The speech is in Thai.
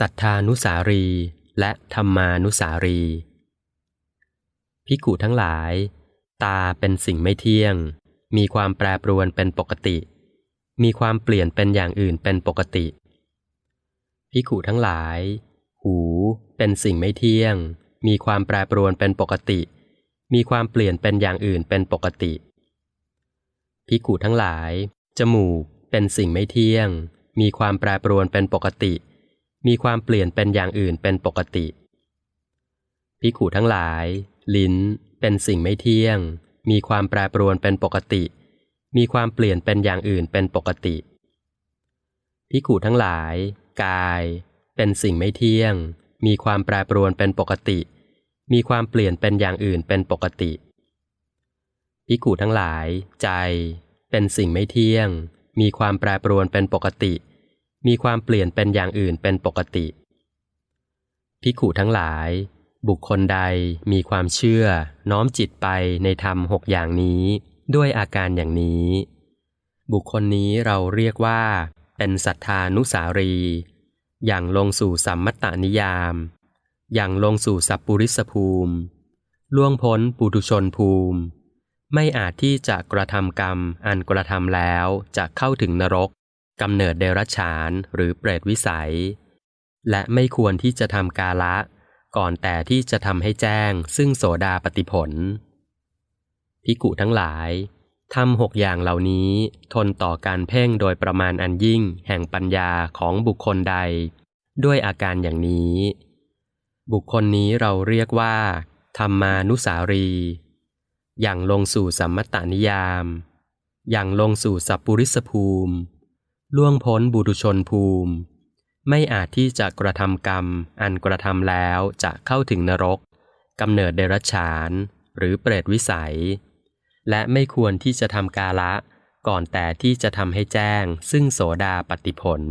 สัทธานุสารีและธรรมานุสารี พิกุทั้งหลาย ตาเป็นสิ่งไม่เที่ยง มีความแปรปรวนเป็นปกติ มีความเปลี่ยนเป็นอย่างอื่นเป็นปกติ พิกุทั้งหลาย หูเป็นสิ่งไม่เที่ยง มีความแปรปรวนเป็นปกติ มีความเปลี่ยนเป็นอย่างอื่นเป็นปกติ พิกุทั้งหลาย จมูกเป็นสิ่งไม่เที่ยง มีความแปรปรวนเป็นปกติ มีความเปลี่ยนเป็นอย่างอื่นเป็นปกติพิกุทั้งหลาย ลิ้น เป็นสิ่งไม่เที่ยง มีความแปรปรวนเป็นปกติ มีความเปลี่ยนเป็นอย่างอื่นเป็นปกติพิกุทั้งหลาย กาย เป็นสิ่งไม่เที่ยง มีความแปรปรวนเป็นปกติ มีความเปลี่ยนเป็นอย่างอื่นเป็นปกติพิกุทั้งหลาย ใจ เป็นสิ่งไม่เที่ยง มีความแปรปรวนเป็นปกติ มีความเปลี่ยนเป็นอย่างอื่นเป็นปกติ พิกุทั้งหลาย บุคคลใดมีความเชื่อ น้อมจิตไปในธรรมหกอย่างนี้ ด้วยอาการอย่างนี้ บุคคลนี้เราเรียกว่า เป็นสัทธานุสารี อย่างลงสู่สัมมัตตนิยาม อย่างลงสู่สัพปุริสภูมิ ล่วงพ้นปุถุชนภูมิ ไม่อาจที่จะกระทำกรรมอันกระทำแล้วจะเข้าถึงนรก กำเนิดเดรัจฉานหรือเปรตวิสัย และไม่ควรที่จะทำกาละ ก่อนแต่ที่จะทำให้แจ้ง ซึ่งโสดาปฏิผลพิกุทั้งหลายทำหกอย่างเหล่านี้ทนต่อการเพ่งโดยประมาณอันยิ่งแห่งปัญญาของบุคคลใด ด้วยอาการอย่างนี้ บุคคลนี้เราเรียกว่า ธรรมานุสารี อย่างลงสู่สัมมตตนิยาม อย่างลงสู่สัพปุริสภูมิ ล่วงพ้นบุตุชนภูมิ ไม่อาจที่จะกระทำกรรม อันกระทำแล้วจะเข้าถึงนรกกำเนิดเดรัจฉาน หรือเปรตวิสัย และไม่ควรที่จะทำกาละ ก่อนแต่ที่จะทำให้แจ้งซึ่งโสดาปฏิผล